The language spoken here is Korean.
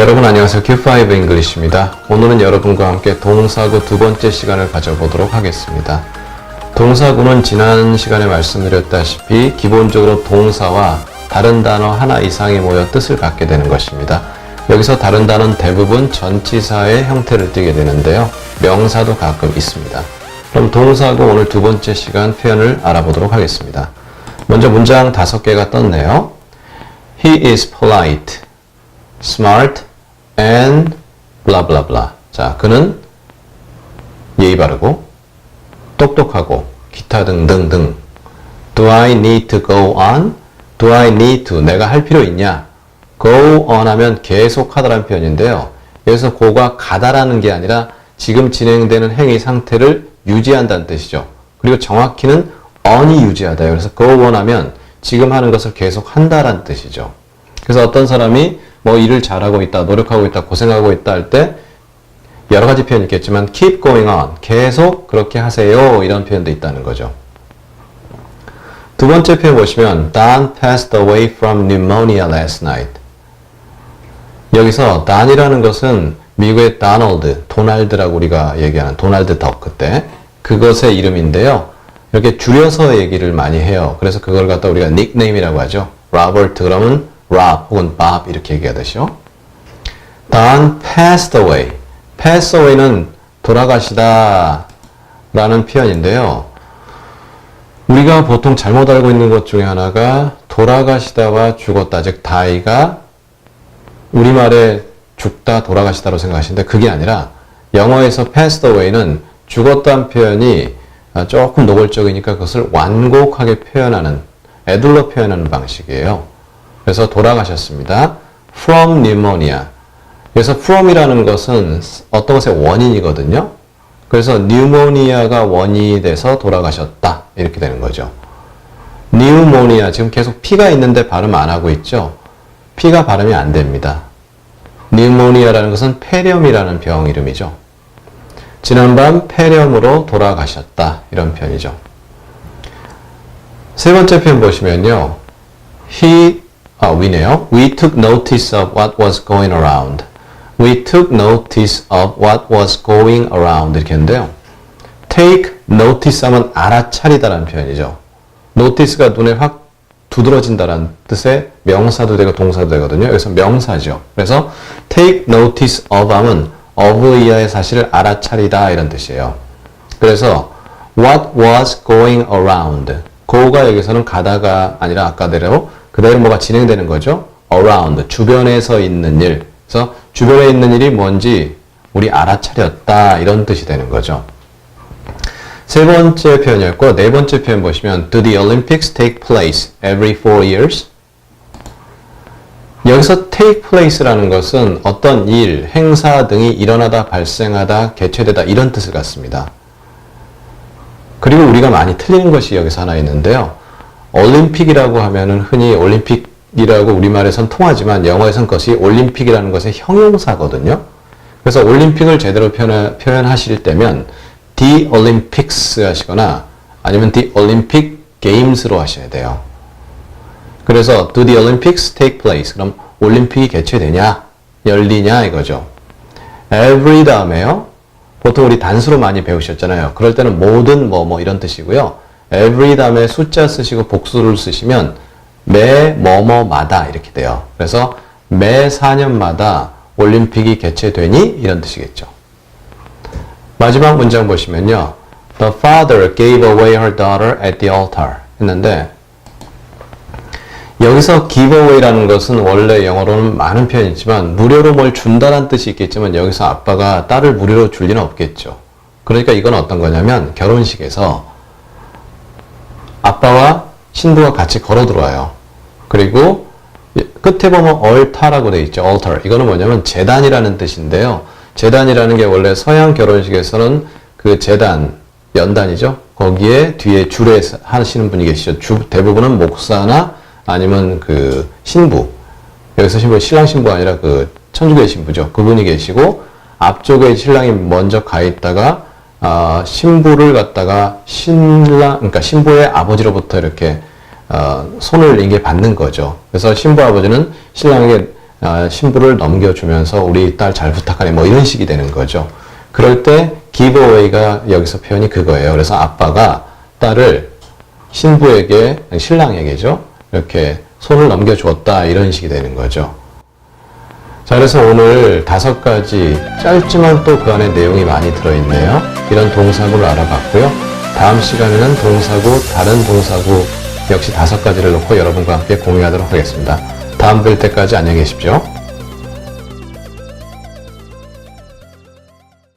여러분 안녕하세요. Q5 잉글리시입니다. 오늘은 여러분과 함께 동사구 두 번째 시간을 가져보도록 하겠습니다. 동사구는 지난 시간에 말씀드렸다시피 기본적으로 동사와 다른 단어 하나 이상이 모여 뜻을 갖게 되는 것입니다. 여기서 다른 단어는 대부분 전치사의 형태를 띠게 되는데요. 명사도 가끔 있습니다. 그럼 동사구 오늘 두 번째 시간 표현을 알아보도록 하겠습니다. 먼저 문장 다섯 개가 떴네요. He is polite, smart, and blah blah blah. 자, 그는 예의 바르고 똑똑하고 기타 등등등. Do I need to go on? Do I need to? 내가 할 필요 있냐? Go on 하면 계속 하다라는 표현인데요. 여기서 고가 가다라는 게 아니라 지금 진행되는 행위 상태를 유지한다는 뜻이죠. 그리고 정확히는 on이 유지하다. 그래서 go on 하면 지금 하는 것을 계속 한다라는 뜻이죠. 그래서 어떤 사람이 뭐 일을 잘하고 있다, 노력하고 있다, 고생하고 있다 할 때 여러 가지 표현이 있겠지만 keep going on, 계속 그렇게 하세요 이런 표현도 있다는 거죠. 두 번째 표현 보시면 Don passed away from pneumonia last night. 여기서 Don이라는 것은 미국의 도널드, 도날드라고 우리가 얘기하는 도날드 덕 그때 그것의 이름인데요. 이렇게 줄여서 얘기를 많이 해요. 그래서 그걸 갖다 우리가 닉네임이라고 하죠. 로버트 그러면 Rob 혹은 Bob 이렇게 얘기하듯이요. Don passed away. pass away는 돌아가시다 라는 표현인데요. 우리가 보통 잘못 알고 있는 것 중에 하나가 돌아가시다와 죽었다, 즉 die가 우리말에 죽다, 돌아가시다로 생각하시는데 그게 아니라 영어에서 passed away는 죽었다는 표현이 조금 노골적이니까 그것을 완곡하게 표현하는, 애둘러 표현하는 방식이에요. 그래서 돌아가셨습니다. from pneumonia. 그래서 from이라는 것은 어떤 것의 원인이거든요. 그래서 pneumonia가 원인이 돼서 돌아가셨다. 이렇게 되는 거죠. pneumonia. 지금 계속 P가 있는데 발음 안 하고 있죠. P가 발음이 안 됩니다. pneumonia라는 것은 폐렴이라는 병 이름이죠. 지난밤 폐렴으로 돌아가셨다. 이런 표현이죠. 세 번째 표현 보시면요. He 아, we네요. We took notice of what was going around. We took notice of what was going around. 이렇게 했는데요. take notice 하면 알아차리다라는 표현이죠. notice가 눈에 확 두드러진다라는 뜻의 명사도 되고 동사도 되거든요. 여기서 명사죠. 그래서 take notice of 하면 of 이하의 사실을 알아차리다 이런 뜻이에요. 그래서 what was going around. go가 여기서는 가다가 아니라 아까 대로 그대로 뭐가 진행되는 거죠. around, 주변에서 있는 일. 그래서 주변에 있는 일이 뭔지 우리 알아차렸다. 이런 뜻이 되는 거죠. 세 번째 표현이었고, 네 번째 표현 보시면, Do the Olympics take place every four years? 여기서 take place라는 것은 어떤 일, 행사 등이 일어나다, 발생하다, 개최되다 이런 뜻을 갖습니다. 그리고 우리가 많이 틀리는 것이 여기서 하나 있는데요. 올림픽이라고 하면은 흔히 올림픽이라고 우리말에선 통하지만 영어에선 그것이 올림픽이라는 것의 형용사거든요. 그래서 올림픽을 제대로 표현, 표현하실 때면 The Olympics 하시거나 아니면 The Olympic Games로 하셔야 돼요. 그래서 Do the Olympics take place? 그럼 올림픽이 개최되냐? 열리냐? 이거죠. Every 다음에요. 보통 우리 단수로 많이 배우셨잖아요. 그럴 때는 모든 뭐 뭐 이런 뜻이고요. Every 다음에 숫자 쓰시고 복수를 쓰시면 매 뭐뭐마다 이렇게 돼요. 그래서 매 4년마다 올림픽이 개최되니 이런 뜻이겠죠. 마지막 문장 보시면요. The father gave away her daughter at the altar 했는데 여기서 give away라는 것은 원래 영어로는 많은 표현이지만 무료로 뭘 준다는 뜻이 있겠지만 여기서 아빠가 딸을 무료로 줄 리는 없겠죠. 그러니까 이건 어떤 거냐면 결혼식에서 아빠와 신부가 같이 걸어 들어와요. 그리고 끝에 보면 altar라고 되어 있죠. altar. 이거는 뭐냐면 재단이라는 뜻인데요. 재단이라는 게 원래 서양 결혼식에서는 그 재단, 연단이죠. 거기에 뒤에 줄에 하시는 분이 계시죠. 주, 대부분은 목사나 아니면 그 신부. 여기서 신부, 신랑 신부 아니라 그 천주교의 신부죠. 그분이 계시고 앞쪽에 신랑이 먼저 가 있다가 어, 신부를 갖다가 신랑, 그러니까 신부의 아버지로부터 이렇게 어, 손을 이게 받는 거죠. 그래서 신부 아버지는 신랑에게 아, 신부를 넘겨주면서 우리 딸 잘 부탁하네 뭐 이런 식이 되는 거죠. 그럴 때 giveaway가 여기서 표현이 그거예요. 그래서 아빠가 딸을 신부에게 신랑에게죠. 이렇게 손을 넘겨주었다 이런 식이 되는 거죠. 자, 그래서 오늘 다섯 가지 짧지만 또 그 안에 내용이 많이 들어있네요. 이런 동사구를 알아봤고요. 다음 시간에는 동사구, 다른 동사구 역시 다섯 가지를 놓고 여러분과 함께 공유하도록 하겠습니다. 다음 뵐 때까지 안녕히 계십시오.